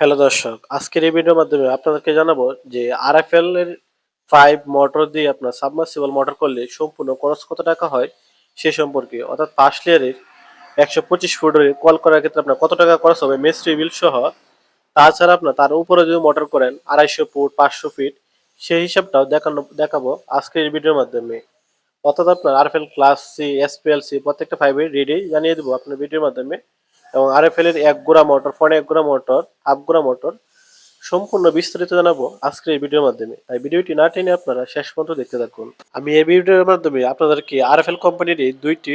Hello দর্শক, আজকের এই ভিডিওর মাধ্যমে আপনাদেরকে জানাব যে আরএফএল এর ফাইভ মোটর দিয়ে আপনার সাবমার্সিবল মোটর করলে সম্পূর্ণ খরচ কত টাকা হয় সে সম্পর্কে, অর্থাৎ ফার্স্ট লেয়ারের একশো পঁচিশ ফুটের কল করার ক্ষেত্রে আপনার কত টাকা খরচ হবে মেস্ট্রি বিল সহ। তাছাড়া আপনার তার উপরে যদি মোটর করেন আড়াইশো ফুট, পাঁচশো ফিট সেই হিসাবটাও দেখানো, দেখাবো আজকের এই ভিডিওর মাধ্যমে। অর্থাৎ আপনার RFL class C SPL C প্রত্যেকটা ফাইভে রেডি জানিয়ে দেবো আপনার ভিডিওর মাধ্যমে। এবং আরএফএল এর এক গোড়া মোটর, ফোনে এক গোড়া মোটর, হাফ গোড়া মোটর সম্পূর্ণ বিস্তারিত জানাব আজকের এই ভিডিওর মাধ্যমে। তাই ভিডিওটি না টেনে আপনারা শেষ পর্যন্ত দেখতে থাকুন। আমি এই ভিডিওর মাধ্যমে আপনাদেরকে আরএফএল কোম্পানির এই দুইটি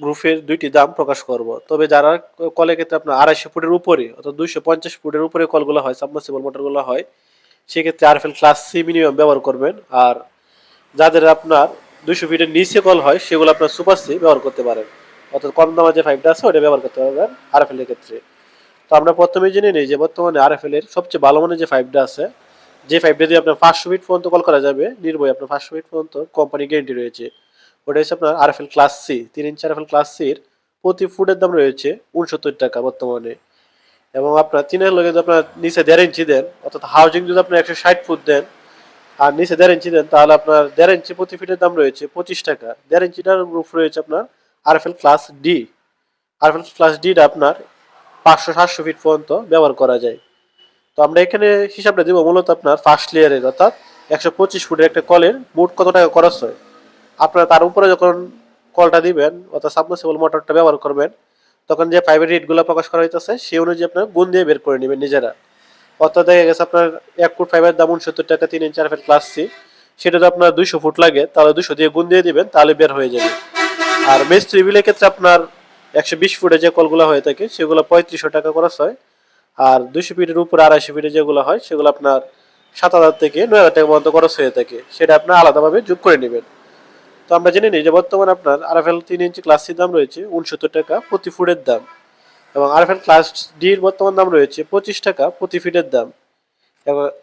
গ্রুপের দুইটি দাম প্রকাশ করব। তবে যারা কলের ক্ষেত্রে আপনার আড়াইশো ফুটের উপরে অর্থাৎ দুইশো পঞ্চাশ ফুটের উপরে কলগুলো হয়, সাবমার্সিবল মোটরগুলো হয়, সেক্ষেত্রে আরএফএল ক্লাস সি মিনিমাম ব্যবহার করবেন। আর যাদের আপনার দুইশো ফিটের নিচে কল হয়, সেগুলো আপনার সুপার সি ব্যবহার করতে পারেন। অর্থাৎ কম দামে যে ফাইভটা আছে ওটা ব্যবহার করতে পারবেন আরএফএল এর ক্ষেত্রে। তো আমরা প্রথমেই জেনে নিই যে বর্তমানে আরএফএল এর সবচেয়ে ভালো মানের যে ফাইভটা আছে, যে ফাইভটা দিয়ে আপনার পাঁচশো ফিট পর্যন্ত কল করা যাবে, নির্ভয় আপনার পাঁচশো ফিট পর্যন্ত কোম্পানি গ্যারেন্টি রয়েছে। ওটা হচ্ছে আপনার আরএফএল ক্লাস সি তিন ইঞ্চি আরএফএল ক্লাস সির প্রতি ফুটের দাম রয়েছে উনসত্তর টাকা বর্তমানে। এবং আপনার তিনের লগে যদি আপনার নিচে দেড় ইঞ্চি দেন, অর্থাৎ হাউজিং যদি আপনার একশো ষাট ফুট দেন, আর নিচে দেড় ইঞ্চি দেন, তাহলে আপনার দেড় ইঞ্চি প্রতি ফিটের দাম রয়েছে পঁচিশ টাকা। দেড় ইঞ্চিটার রূপ রয়েছে আপনার RFL class D RFL class ডিটা আপনার পাঁচশো সাতশো ফিট পর্যন্ত ব্যবহার করা যায়। তো আমরা এখানে হিসাবটা দেবো, মূলত আপনার ফার্স্ট লেয়ারের অর্থাৎ একশো পঁচিশ ফুটের একটা কলের মোট কত টাকা খরচ হয়। আপনারা তার উপরে যখন কলটা দিবেন, অর্থাৎ সাবমার্সিবল মোটরটা ব্যবহার করবেন, তখন যে প্রাইভেট রেটগুলো প্রকাশ করা হইতেছে, সেই অনুযায়ী আপনার গুণ দিয়ে বের করে নেবেন নিজেরা। অর্থাৎ দেখা গেছে আপনার এক ফুট ফাইভের দাম উনসত্তর টাকা, তিন ইঞ্চ আরফের ক্লাস সি সেটা যদি আপনার দুইশো ফুট লাগে, তাহলে দুশো দিয়ে গুণ দিয়ে দিবেন, তাহলে বের হয়ে যাবে। আর মেস্ট্রি বিলের ক্ষেত্রে আপনার একশো বিশ ফুটে যে কলগুলো হয়ে থাকে, সেগুলো পঁয়ত্রিশশো টাকা খরচ হয় আর দুশো ফিটের উপরে আড়াইশো ফিটে যেগুলো হয়, সেগুলো আপনার সাত হাজার থেকে নয় হাজার টাকা পর্যন্ত খরচ হয়ে থাকে। সেটা আপনার আলাদাভাবে যোগ করে নেবেন। তো আমরা জেনে নিই যে বর্তমানে আপনার আরএফএল তিন ইঞ্চি ক্লাস সির দাম রয়েছে উনসত্তর টাকা প্রতি ফুটের দাম এবং আরএফএল ক্লাস ডির বর্তমান দাম রয়েছে পঁচিশ টাকা প্রতি ফিটের দাম।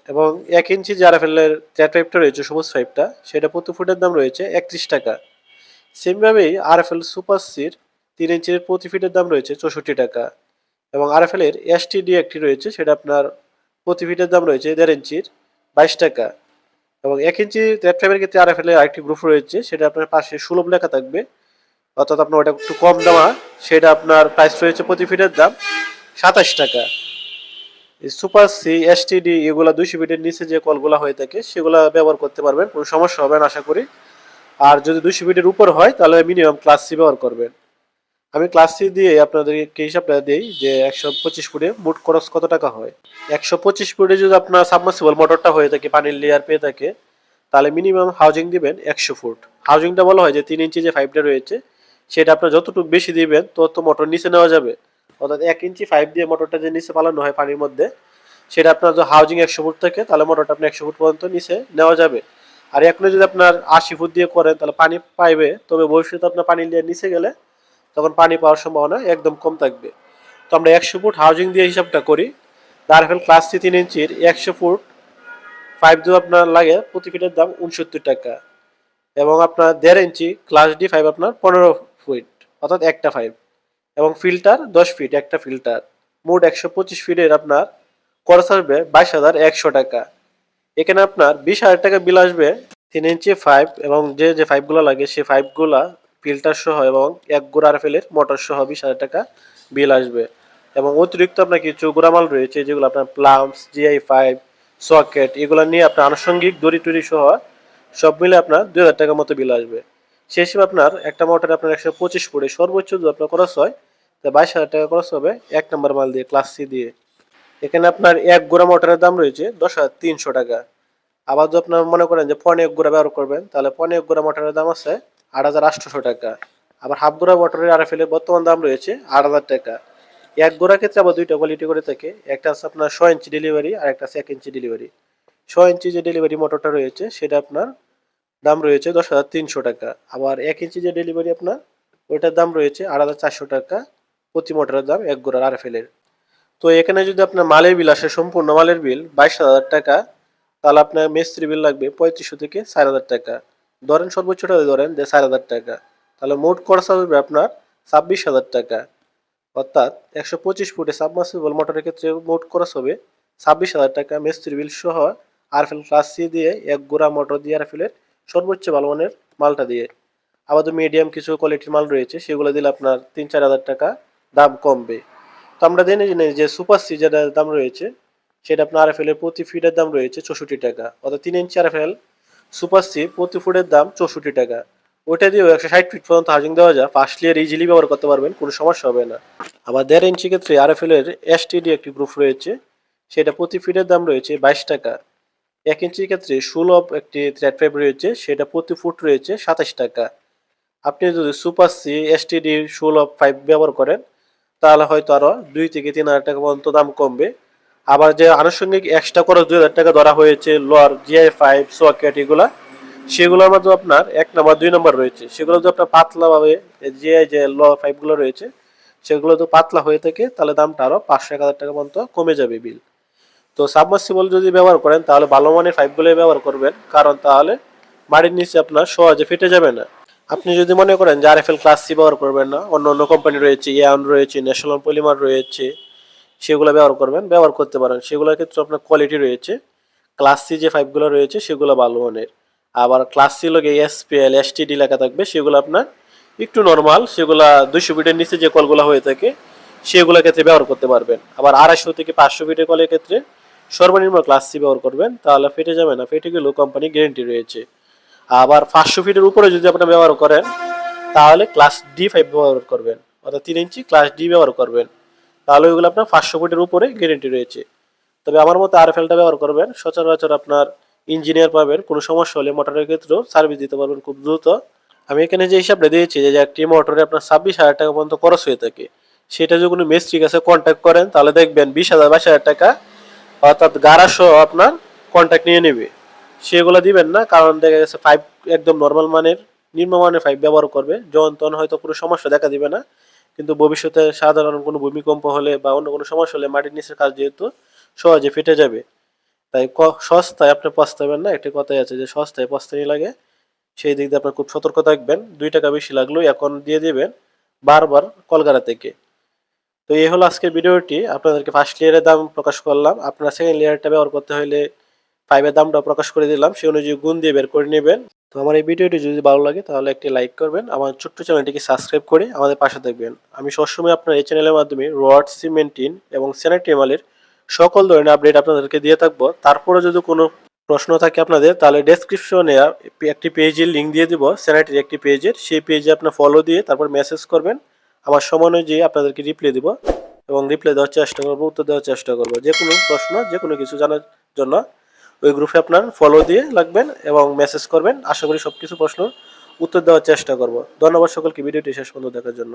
এবং- এক ইঞ্চি যে আরএফএল এর চ্যাট পাইপটা রয়েছে সবুজ পাইপটা সেটা প্রতি ফুটের দাম রয়েছে একত্রিশ টাকা। সেমভাবেই আরএফএল সুপার সির তিন ইঞ্চির প্রতি ফিটের দাম রয়েছে চৌষট্টি টাকা এবং আরএফএল এর এসটিডি একটি রয়েছে, সেটা আপনার প্রতি ফিটের দাম রয়েছে দেড় ইঞ্চির বাইশ টাকা এবং এক ইঞ্চি র্যাপ ফাইভের ক্ষেত্রে আরএফএল এর আরেকটি গ্রুপ রয়েছে, সেটা আপনার পাশে সুলভ লেখা থাকবে। অর্থাৎ আপনার ওটা একটু কম দামা সেটা আপনার প্রাইস রয়েছে প্রতি ফিটের দাম সাতাশ টাকা। সুপার সি, এসটিডি এগুলো দুইশো ফিটের নিচে যে কলগুলো হয়ে থাকে, সেগুলো ব্যবহার করতে পারবেন, কোনো সমস্যা হবে না, আশা করি। আর যদি দুইশো ফিটের উপর হয়, তাহলে মিনিমাম ক্লাস সি ব্যবহার করবেন। আমি ক্লাস সি দিয়ে আপনাদেরকে হিসাবটা দিই যে একশো পঁচিশ ফুটে মোট খরচ কত টাকা হয়। একশো পঁচিশ ফুটে যদি আপনার সাবমার্সিবল মোটরটা হয়ে থাকে, পানির লেয়ার পেয়ে থাকে, তাহলে মিনিমাম হাউজিং দিবেন একশো ফুট। হাউজিংটা বলা হয় যে তিন ইঞ্চি যে ফাইভটা রয়েছে, সেটা আপনার যতটুকু বেশি দিবেন, তত মোটর নিচে নেওয়া যাবে। অর্থাৎ এক ইঞ্চি ফাইভ দিয়ে মোটরটা যে নিচে পালানো হয় পানির মধ্যে, সেটা আপনার যদি হাউজিং একশো ফুট থাকে, তাহলে মোটরটা আপনি একশো ফুট পর্যন্ত নিচে নেওয়া যাবে। আর এখনও যদি আপনার আশি ফুট দিয়ে করেন তাহলে পানি পাইবে। তবে ভবিষ্যতে আপনার পানি নিয়ে নিচে গেলে তখন পানি পাওয়ার সম্ভাবনা একদম কম থাকবে। তো আমরা একশো ফুট হাউজিং দিয়ে হিসাবটা করি। দারফেল ক্লাস সি তিন ইঞ্চির একশো ফুট ফাইভ যদি আপনার লাগে, প্রতি ফিটের দাম উনসত্তর টাকা। এবং আপনার দেড় ইঞ্চি ক্লাস ডি ফাইভ আপনার পনেরো ফুট, অর্থাৎ একটা ফাইভ এবং ফিল্টার দশ ফিট একটা ফিল্টার মোট একশো পঁচিশ ফিটের আপনার খরচ আসবে বাইশ হাজার একশো টাকা। এখানে আপনার বিশ হাজার টাকা বিল আসবে, তিন ইঞ্চি ফাইভ এবং যে যে ফাইভগুলো লাগে, সেই ফাইভগুলা ফিল্টার সহ এবং এক গোড়া আরফেলের মোটর সহ বিশ হাজার টাকা বিল আসবে। এবং অতিরিক্ত আপনার কিছু গোড়ামাল রয়েছে, যেগুলো আপনার প্লামস জিআই ফাইভ সকেট এগুলো নিয়ে আপনার আনুষঙ্গিক দড়ি টড়ি সহ সব মিলে আপনার দুই হাজার টাকার মতো বিল আসবে। সেই হিসেবে আপনার একটা মোটরে আপনার একশো পঁচিশ ফুটে সর্বোচ্চ যদি আপনার খরচ হয়, তা বাইশ হাজার টাকা খরচ হবে এক নম্বর মাল দিয়ে ক্লাস সি দিয়ে। এখানে আপনার এক গোড়া মোটরের দাম রয়েছে দশ হাজার তিনশো টাকা। আবার যদি আপনার মনে করেন যে পনে এক গোড়া ব্যবহার করবেন, তাহলে পনে এক গোড়া মোটরের দাম আছে আট হাজার আটশোশো টাকা। আবার হাফ গোড়া মোটরের আরএফএলের বর্তমান দাম রয়েছে আট হাজার টাকা। এক গোড়া ক্ষেত্রে আবার দুইটা কোয়ালিটি করে থাকে, একটা আছে আপনার ছ ইঞ্চি ডেলিভারি আর একটা আছে এক ইঞ্চি ডেলিভারি ছ ইঞ্চি যে ডেলিভারি মোটরটা রয়েছে, সেটা আপনার দাম রয়েছে দশ হাজার তিনশো টাকা। আবার এক ইঞ্চি যে ডেলিভারি আপনার, ওইটার দাম রয়েছে আট হাজার চারশো টাকা প্রতি মোটরের দাম এক গোড়ার আরএফএলের তো এখানে যদি আপনার মালের বিল আসে, সম্পূর্ণ মালের বিল, বাইশ হাজার টাকা, তাহলে আপনার মিস্ত্রি বিল লাগবে পঁয়ত্রিশশো থেকে চার হাজার টাকা। ধরেন সর্বোচ্চটা ধরেন, যে চার হাজার টাকা, তাহলে মোট খরচ হবে আপনার ছাব্বিশ হাজার টাকা। অর্থাৎ একশো পঁচিশ ফুটে সাবমার্সিবল মোটরের ক্ষেত্রে মোট খরচ হবে ছাব্বিশ হাজার টাকা। মিস্ত্রি বিল সহ আরএফএল ক্লাস সি দিয়ে এক গোড়া মোটর দিয়ে আরএফএলের সর্বোচ্চ ভালো মানের মালটা দিয়ে। আবার মিডিয়াম কিছু কোয়ালিটির মাল রয়েছে, সেগুলো দিলে আপনার তিন চার হাজার টাকা দাম কমবে। তো আমরা জেনে জেনে যে সুপার সি যেটার দাম রয়েছে, সেটা আপনার আরএফএল এর প্রতি ফিটের দাম রয়েছে চৌষট্টি টাকা। অর্থাৎ তিন ইঞ্চি আরএফএল সুপার সি প্রতি ফুটের দাম চৌষট্টি টাকা। ওইটা দিয়েও একশো ষাট ফিট পর্যন্ত হাজিং দেওয়া যায়। ফার্স্ট ইয়ার ইজিলি ব্যবহার করতে পারবেন, কোনো সমস্যা হবে না। আবার দেড় ইঞ্চি ক্ষেত্রে আরএফএল এর এসটিডি একটি গ্রুপ রয়েছে, সেটা প্রতি ফিটের দাম রয়েছে বাইশ টাকা। এক ইঞ্চির ক্ষেত্রে সুলভ একটি থ্রেড পাইপ রয়েছে, সেটা প্রতি ফুট রয়েছে সাতাশ টাকা। আপনি যদি সুপার সি এসটিডি সুলভ পাইপ ব্যবহার করেন তাহলে হয়তো আরও দুই থেকে তিন হাজার টাকা পর্যন্ত দাম কমবে। আবার যে আনুষঙ্গিক এক্সট্রা খরচ দুই হাজার টাকা ধরা হয়েছে, লোয়ার জিআই ফাইভ সোয়াকেট এগুলা, সেগুলোর মধ্যে আপনার এক নম্বর দুই নম্বর রয়েছে। সেগুলো যদি আপনার পাতলাভাবে জিআই যে ল পাইপগুলো রয়েছে, সেগুলো তো পাতলা হয়ে থাকে, তাহলে দামটা আরও পাঁচশো, এক হাজার টাকা পর্যন্ত কমে যাবে বিল তো সাবমার্সিবল যদি ব্যবহার করেন, তাহলে ভালো মানের পাইপগুলো ব্যবহার করবেন। কারণ তাহলে মাটির নিচে আপনার সহজে ফেটে যাবে না। আপনি যদি মনে করেন যে আরএফএল ক্লাস সি ব্যবহার করবেন না, অন্য অন্য কোম্পানি রয়েছে ইয়ান রয়েছে ন্যাশনাল পলিমার রয়েছে, সেগুলো ব্যবহার করবেন, ব্যবহার করতে পারেন। সেগুলোর ক্ষেত্রে আপনার কোয়ালিটি রয়েছে। ক্লাস সি যে পাইপগুলো রয়েছে, সেগুলো ভালো মানের। আবার ক্লাস সি লোকে এসপিএল এসটিডি লেখা থাকবে, সেগুলো আপনার একটু নর্মাল সেগুলো দুইশো ফিটের নিচে যে কলগুলো হয়ে থাকে সেগুলো ক্ষেত্রে ব্যবহার করতে পারবেন। আবার আড়াইশো থেকে পাঁচশো ফিটের কলের ক্ষেত্রে সর্বনিম্ন ক্লাস সি ব্যবহার করবেন, তাহলে ফেটে যাবে না, ফেটে গেলেও কোম্পানি গ্যারেন্টি রয়েছে। আবার পাঁচশো ফিটের উপরে যদি আপনি ব্যবহার করেন, তাহলে ক্লাস ডি ফাইভ ব্যবহার করবেন। অর্থাৎ তিন ইঞ্চি ক্লাস ডি ব্যবহার করবেন। তাহলে ওইগুলো আপনার পাঁচশো ফিটের উপরে গ্যারেন্টি রয়েছে। তবে আমার মতো আর এফএলটা ব্যবহার করবেন। সচরাচর আপনার ইঞ্জিনিয়ার পাবেন। কোনো সমস্যা হলে মোটরের ক্ষেত্রেও সার্ভিস দিতে পারবেন খুব দ্রুত। আমি এখানে যে হিসাবটা দিয়েছি যে একটি মোটরে আপনার ছাব্বিশ হাজার টাকা পর্যন্ত খরচ হয়ে থাকে, সেটা যদি কোনো মেস্ট্রির কাছে কন্ট্যাক্ট করেন, তাহলে দেখবেন বিশ হাজার বাইশ হাজার টাকা অর্থাৎ গাড়া আপনার কন্ট্যাক্ট নিয়ে নেবে। সেগুলো দিবেন না, কারণ দেখা গেছে ফাইভ একদম নর্মাল মানের, নিম্নমানের ফাইভ ব্যবহার করবে। যখন তখন হয়তো কোনো সমস্যা দেখা দিবে না, কিন্তু ভবিষ্যতে সাধারণ কোনো ভূমিকম্প হলে বা অন্য কোনো সমস্যা হলে মাটির নিচের কাজ যেহেতু সহজে ফেটে যাবে। তাই সস্তায় আপনি পস্তাবেন না, একটি কথাই আছে যে সস্তায় পস্তানি লাগে, সেই দিক দিয়ে আপনার খুব সতর্ক থাকবেন। দুই টাকা বেশি লাগলেও এখন দিয়ে দেবেন, বারবার কলকাতা থেকে। তো এই হলো আজকের ভিডিওটি, আপনাদেরকে ফার্স্ট লেয়ারের দাম প্রকাশ করলাম। আপনারা সেকেন্ড লেয়ারটা ব্যবহার করতে হলে ফাইভের দামটা প্রকাশ করে দিলাম, সেই অনুযায়ী গুণ দিয়ে বের করে নেবেন। তো আমার এই ভিডিওটি যদি ভালো লাগে, তাহলে একটি লাইক করবেন, আমার ছোট্ট চ্যানেলটিকে সাবস্ক্রাইব করে আমাদের পাশে থাকবেন। আমি সবসময় আপনার এই চ্যানেলের মাধ্যমে রড সিমেন্টিন এবং স্যানিটারি সকল ধরনের আপডেট আপনাদেরকে দিয়ে থাকব। তারপরে যদি কোনো প্রশ্ন থাকে আপনাদের, তাহলে ডেসক্রিপশনে একটি পেজের লিঙ্ক দিয়ে দিব স্যানিটারি একটি পেজের সেই পেজে আপনার ফলো দিয়ে তারপর মেসেজ করবেন, আমার সময় অনুযায়ী আপনাদেরকে রিপ্লাই দিব এবং রিপ্লাই দেওয়ার চেষ্টা করব, উত্তর দেওয়ার চেষ্টা করব। যে কোনো প্রশ্ন, যে কোনো কিছু জানার জন্য ওই গ্রুপে আপনার ফলো দিয়ে লাগবেন এবং মেসেজ করবেন। আশা করি সব কিছু প্রশ্ন উত্তর দেওয়ার চেষ্টা করব। ধন্যবাদ সকলকে, ভিডিওটি শেষ পর্যন্ত দেখার জন্য।